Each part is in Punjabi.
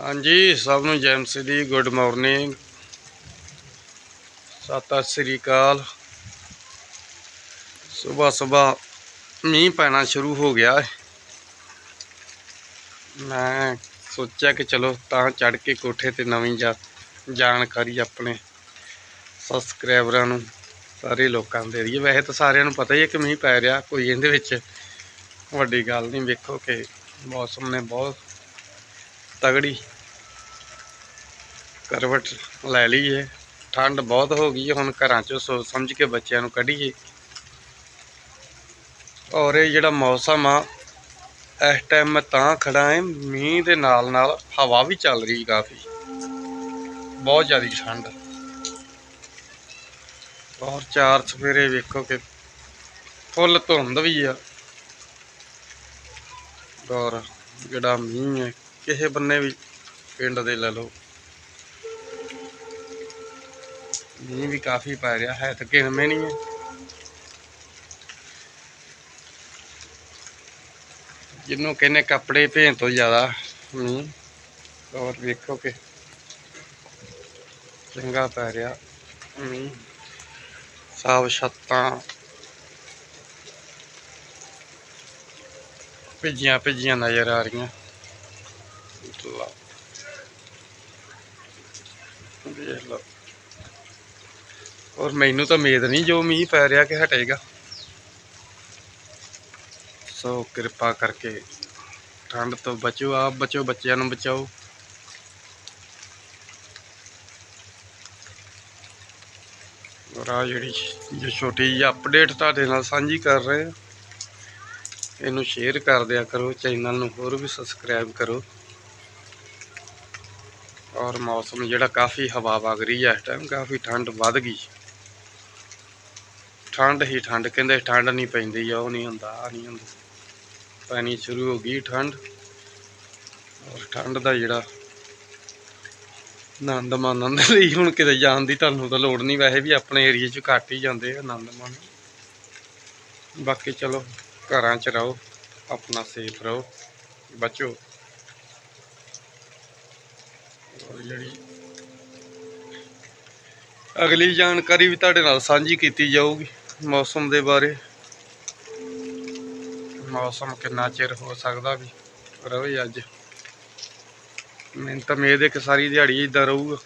ਹਾਂਜੀ, ਸਭ ਨੂੰ ਜੈਮਸੀ ਦੀ, ਗੁੱਡ ਮਾਰਨਿੰਗ। ਸਤਿ ਸ੍ਰੀ ਅਕਾਲ। ਸਵੇਰ ਸਵੇਰ ਮੀਂਹ ਪੈਣਾ ਸ਼ੁਰੂ ਹੋ ਗਿਆ ਹੈ। ਮੈਂ ਸੋਚਿਆ ਕਿ ਚਲੋ ਤਾਂ ਚੜ ਕੇ ਕੋਠੇ ਤੇ ਨਵੀਂ ਜਾ, ਜਾਣਕਾਰੀ ਆਪਣੇ ਸਬਸਕ੍ਰਾਈਬਰਾਂ ਨੂੰ, ਸਾਰੇ ਲੋਕਾਂ ਨੂੰ ਦੇ ਦਈਏ। ਵੈਸੇ ਤਾਂ ਸਾਰਿਆਂ ਨੂੰ ਪਤਾ ਹੀ ਹੈ ਕਿ ਮੀਂਹ ਪੈ ਰਿਹਾ ਕੋਈ ਇਹਦੇ ਵਿੱਚ। ਵੱਡੀ ਗੱਲ ਨਹੀਂ, ਵੇਖੋ ਕਿ ਮੌਸਮ ਨੇ ਬਹੁਤ ਤਗੜੀ। ਕਰਵਟ ਲੈ ਲਈ ਹੈ ਠੰਡ ਬਹੁਤ ਹੋ ਗਈ ਹੈ ਹੁਣ ਘਰਾਂ ਚੋਂ ਸੋਚ ਸਮਝ ਕੇ ਬੱਚਿਆਂ ਨੂੰ ਕੱਢੀਏ। ਔਰ ਇਹ ਜਿਹੜਾ ਮੌਸਮ ਆ, ਇਸ ਟਾਈਮ ਮੈਂ ਤਾਂ ਖੜਾ ਹਾਂ ਮੀਂਹ ਦੇ ਨਾਲ ਨਾਲ ਹਵਾ ਵੀ ਚੱਲ ਰਹੀ ਕਾਫੀ। ਬਹੁਤ ਜ਼ਿਆਦਾ ਠੰਡ। ਔਰ ਚਾਰ ਸਵੇਰੇ ਵੇਖੋ ਕਿ ਫੁੱਲ ਧੁੰਦ ਵੀ ਆ। ਔਰ ਜਿਹੜਾ ਮੀਂਹ ਹੈ ਕਿਸੇ ਬੰਨੇ ਵੀ ਪਿੰਡ ਦੇ ਲੈ ਲਓ। ਮੀਂਹ ਵੀ ਕਾਫੀ ਪੈ ਰਿਹਾ ਹੈ ਤਾਂ ਕਿਵੇਂ ਨਹੀਂ ਹੈ। ਜਿਹਨੂੰ ਕਹਿੰਦੇ ਕੱਪੜੇ ਭੇਂ ਤੋਂ ਜ਼ਿਆਦਾ ਮੀਂਹ ਔਰ ਵੇਖੋ ਕਿ ਚੰਗਾ ਪੈ ਰਿਹਾ ਮੀਂਹ। ਸਾਫ਼ ਛੱਤਾਂ ਭਿੱਜੀਆਂ ਭਿੱਜੀਆਂ ਨਜ਼ਰ ਆ ਰਹੀਆਂ। ਲਓ। ਦੇਖ ਲਓ ਔਰ ਮੈਨੂੰ ਤਾਂ ਉਮੀਦ ਨਹੀਂ ਜੋ ਮੀਂਹ ਪੈ ਰਿਹਾ ਕਿ ਹਟੇਗਾ। ਸੋ ਕਿਰਪਾ ਕਰਕੇ ਠੰਡ ਤੋਂ ਬਚੋ, ਆਪ ਬਚੋ, ਬੱਚਿਆਂ ਨੂੰ ਬਚਾਓ। ਔਰ ਆ ਜਿਹੜੀ ਜੋ ਛੋਟੀ ਜਿਹੀ ਅਪਡੇਟ ਤੁਹਾਡੇ ਨਾਲ ਸਾਂਝੀ ਕਰ ਰਹੇ ਹਾਂ, ਇਹਨੂੰ ਸ਼ੇਅਰ ਕਰ ਦਿਆ ਕਰੋ ਚੈਨਲ ਨੂੰ ਹੋਰ ਵੀ ਸਬਸਕ੍ਰਾਈਬ ਕਰੋ। ਔਰ ਮੌਸਮ ਜਿਹੜਾ ਕਾਫੀ ਹਵਾ ਵਗ ਰਹੀ ਹੈ ਇਸ ਟਾਈਮ ਕਾਫੀ ਠੰਡ ਵੱਧ ਗਈ। ਠੰਡ ਹੀ ਠੰਡ, ਕਹਿੰਦੇ ਠੰਡ ਨਹੀਂ ਪੈਂਦੀ ਆ ਉਹ ਨਹੀਂ ਹੁੰਦਾ ਆ ਨਹੀਂ ਹੁੰਦਾ। ਪੈਣੀ ਸ਼ੁਰੂ ਹੋ ਗਈ ਠੰਡ। ਔਰ ਠੰਡ ਦਾ ਜਿਹੜਾ ਆਨੰਦ ਮਾਣਨ ਦੇ ਲਈ ਹੁਣ ਕਿਤੇ ਜਾਣ ਦੀ ਤੁਹਾਨੂੰ ਤਾਂ ਲੋੜ ਨਹੀਂ, ਵੈਸੇ ਵੀ ਆਪਣੇ ਏਰੀਏ 'ਚ ਘੱਟ ਹੀ ਜਾਂਦੇ ਆ ਆਨੰਦ ਮਾਣ ਬਾਕੀ ਚਲੋ, ਘਰਾਂ 'ਚ ਰਹੋ, ਆਪਣਾ ਸੇਫ ਰਹੋ, ਬਚੋ। ਜਿਹੜੀ ਅਗਲੀ ਜਾਣਕਾਰੀ ਵੀ ਤੁਹਾਡੇ ਨਾਲ ਸਾਂਝੀ ਕੀਤੀ ਜਾਊਗੀ ਮੌਸਮ ਦੇ ਬਾਰੇ। ਮੌਸਮ ਕਿੰਨਾ ਚਿਰ ਹੋ ਸਕਦਾ ਵੀ ਰਵੇ ਅੱਜ। ਮੈਨੂੰ ਤਾਂ ਉਮੀਦ ਇੱਕ ਸਾਰੀ ਦਿਹਾੜੀ ਇਦਾਂ ਰਹੂਗਾ।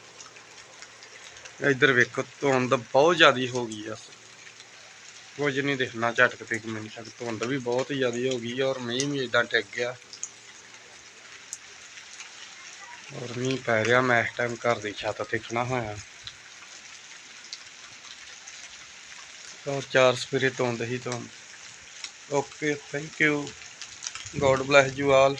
ਇੱਧਰ ਵੇਖੋ, ਧੁੰਦ ਬਹੁਤ ਜ਼ਿਆਦੀ ਹੋ ਗਈ ਆ। ਕੁਝ ਨਹੀਂ ਦੇਖਣਾ ਝਟਕ ਤੇ ਮੈਨੂੰ ਸ਼ੱਕ ਧੁੰਦ ਵੀ ਬਹੁਤ ਜ਼ਿਆਦੀ ਹੋ ਗਈ ਔਰ ਮੀਂਹ ਵੀ ਇਦਾਂ ਟਿਕ ਗਿਆ। ਔਰ ਮੀਂਹ ਪੈ ਰਿਹਾ, ਮੈਂ ਇਸ ਟਾਈਮ ਘਰ ਦੀ ਛੱਤ ਤੇ ਖੜਾ ਹੋਇਆ। ਔਰ ਚਾਰ ਸਵੇਰੇ ਧੁੰਦ ਹੀ ਧੁੰਦ। Okay thank you god bless you all